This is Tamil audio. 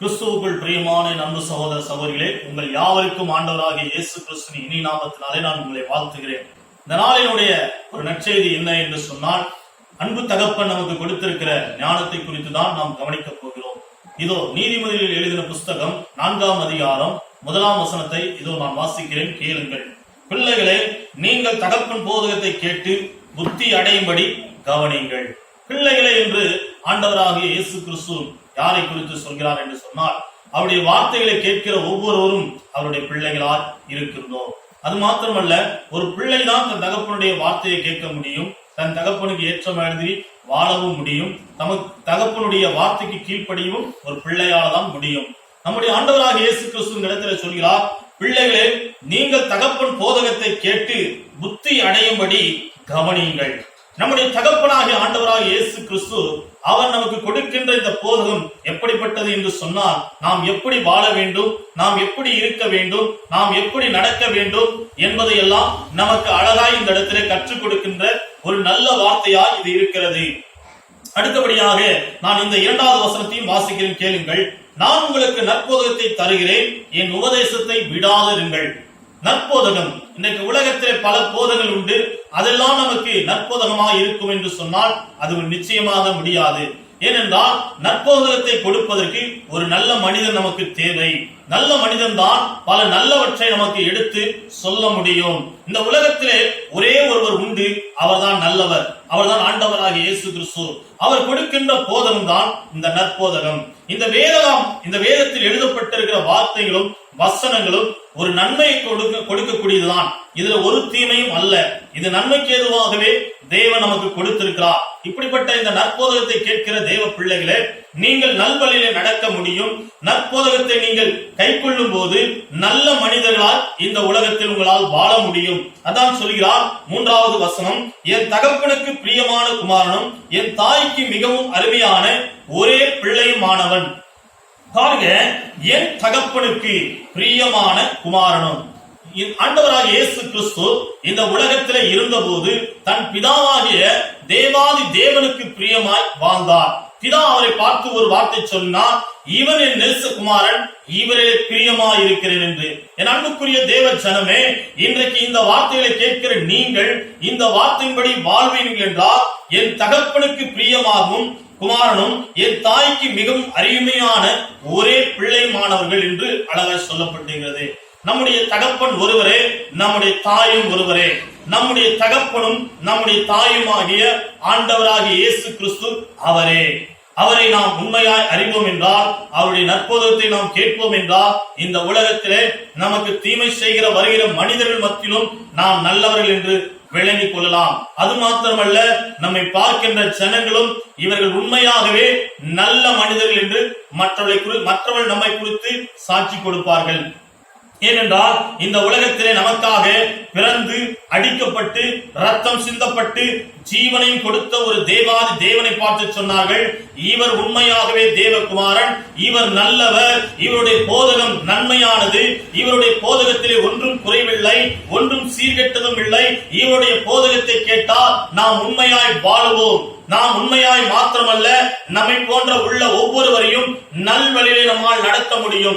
கிறிஸ்துவுக்குள் பிரியமான என் சகோதர சகோதரிகளே உங்கள் யாவருக்கும் ஆண்டவராகிய இயேசு கிறிஸ்துவின் இனி நாமத்தினாலே நான் உங்களை வாழ்த்துகிறேன். இந்த நாளினுடைய ஒரு நற்செய்தி என்ன என்று சொன்னால் அன்பு தகப்பன் நமக்கு கொடுத்திருக்கிற ஞானத்தை குறித்து தான் நாம் கவனிக்கப் போகிறோம். இதோ நீதிமொழியில் எழுதின புஸ்தகம் நான்காம் அதிகாரம் முதலாம் வசனத்தை இதோ நான் வாசிக்கிறேன் கேளுங்கள். பிள்ளைகளே நீங்கள் தகப்பன் போதகத்தை கேட்டு புத்தி அடையும்படி கவனியுங்கள். பிள்ளைகளே என்று ஆண்டவராகிய இயேசு கிறிஸ்து யாரை குறித்து சொல்கிறார் என்று சொன்னால் அவருடைய வார்த்தைகளை கேட்கிற ஒவ்வொருவரும் அவருடைய பிள்ளைகளால் இருக்கின்றோம். அது மாத்திரமல்ல ஒரு பிள்ளை தான் தன் தகப்பனுடைய வார்த்தையை கேட்க முடியும் தன் தகப்பனுக்கு ஏற்ற மாதிரி வாழவும் முடியும் நமக்கு தகப்பனுடைய வார்த்தைக்கு கீழ்ப்படியவும் ஒரு பிள்ளையால தான் முடியும். நம்முடைய ஆண்டவராக இயேசு கிறிஸ்து இடத்துல சொல்கிறார் பிள்ளைகளே நீங்கள் தகப்பன் போதகத்தை கேட்டு புத்தி அடையும்படி கவனியுங்கள். நம்முடைய தகப்பனாகிய ஆண்டவராக இயேசு கிறிஸ்து அவர் நமக்கு கொடுக்கின்ற இந்த போதகம் எப்படிப்பட்டது என்று சொன்னால் நாம் எப்படி வாழ வேண்டும் நாம் எப்படி இருக்க வேண்டும் நாம் எப்படி நடக்க வேண்டும் என்பதை எல்லாம் நமக்கு அழகாய் இந்த இடத்திலே கற்றுக் கொடுக்கின்ற ஒரு நல்ல வார்த்தையாய் இது இருக்கிறது. அடுத்தபடியாக நான் இந்த இரண்டாவது வசனத்தையும் வாசிக்கிறேன் கேளுங்கள். நான் உங்களுக்கு நற்போதகத்தை தருகிறேன் என் உபதேசத்தை விடாதிருங்கள். நற்போதகம். இன்னைக்கு உலகத்திலே பல போதங்கள் உண்டு. அதெல்லாம் நமக்கு நற்போதகமாக இருக்கும் என்று சொன்னால் அது நிச்சயமாக முடியாது. ஏனென்றால் நற்போதகத்தை கொடுப்பதற்கு ஒரு நல்ல மனிதன் நமக்கு தேவை. நல்ல மனிதன் தான் பல நல்லவற்றை நமக்கு எடுத்து சொல்ல முடியும். இந்த உலகத்திலே ஒரே ஒருவர் உண்டு. அவர்தான் நல்லவர். அவர்தான் ஆண்டவராக இயேசு கிறிஸ்து. அவர் கொடுக்கின்ற போதகம் தான் இந்த நற்போதகம். இந்த வேதம் இந்த வேதத்தில் எழுதப்பட்டிருக்கிற வார்த்தைகளும் வசனங்களும் ஒரு நன்மையை கொடுக்க கொடுக்கக்கூடியதுதான். இதுல ஒரு தீமையும் அல்ல. இது நன்மைக்கு ஏதுவாகவே தேவன் நமக்கு கொடுத்திருக்கிறார். இப்படிப்பட்ட இந்த நற்போதகத்தை கேட்கிற தேவ பிள்ளைகளே நீங்கள் நல்வழியிலே நடக்க முடியும். நற்போதகத்தை நீங்கள் கைக்கொள்ளும் போது நல்ல மனிதர்களால் இந்த உலகத்தில் உங்களால் வாழ முடியும். அதான் சொல்கிறார் மூன்றாவது வசனம். என் தகப்பனுக்கு பிரியமான குமாரனும் என் தாய்க்கு மிகவும் அருமையான ஒரே பிள்ளையுமானவன். பாருங்க என் தகப்பனுக்கு பிரியமான குமாரனும். ஆண்டவராக இயேசு கிறிஸ்து இந்த உலகத்திலே இருந்தபோது தன் பிதாவாகிய தேவாதி தேவனுக்கு பிரியமாய் வாழ்ந்தார். பிதா அவரை பார்த்து ஒரு வார்த்தை சொன்னார் இவன் என் நெல்சகுமாரன் இவரே பிரியமாய் இருக்கிறேன் என்று. என் அன்புக்குரிய தேவ ஜனமே இன்றைக்கு இந்த வார்த்தைகளை கேட்கிற நீங்கள் இந்த வார்த்தையின்படி வாழ்வீர்கள் என்றால் என் தகப்பனுக்கு பிரியமாகும் குமாரனும் என் தாய்க்கு மிகவும் அருமையான ஒரே பிள்ளைமானவர்கள் என்று அழகாய் சொல்லப்பட்டுகிறது நம்முடைய தகப்பன் ஒருவரே நம்முடைய தாயும் ஒருவரே. நம்முடைய தகப்பனும் நம்முடைய தாயும் ஆகிய ஆண்டவராகிய இயேசு கிறிஸ்து அவரே. அவரை நாம் உண்மையாய் அறிவோம் என்றால் அவருடைய நற்போதத்தை நாம் கேட்போம் என்றால் இந்த உலகத்திலே நமக்கு தீமை செய்கிற வருகிற மனிதர்கள் மத்தியிலும் நாம் நல்லவர்கள் என்று விளங்கிக் கொள்ளலாம். அது மாத்திரமல்ல நம்மை பார்க்கின்ற ஜனங்களும் இவர்கள் உண்மையாகவே நல்ல மனிதர்கள் என்று மற்றவர்களை மற்றவர்கள் நம்மை குறித்து சாட்சி கொடுப்பார்கள். ஏனென்றால் இந்த உலகத்திலே நமக்காக பிறந்து அடிக்கப்பட்டு ரத்தம் சிந்தப்பட்டு ஜீவனையும் கொடுத்த ஒரு தேவாதி தேவனை பார்த்து சொன்னார்கள். இவர் உண்மையாகவே தேவகுமாரன். இவர் நல்லவர். இவருடைய போதகம் நன்மையானது. இவருடைய போதகத்திலே ஒன்றும் குறைவில்லை. ஒன்றும் சீர்கெட்டதும் இல்லை. இவருடைய போதகத்தை கேட்டால் நாம் உண்மையாய் வாழுவோம். நாம் உண்மையாய் மாத்திரமல்ல. நம்மை போன்ற உள்ள ஒவ்வொருவரையும் நல்வழியிலே நம்மால் நடத்த முடியும்.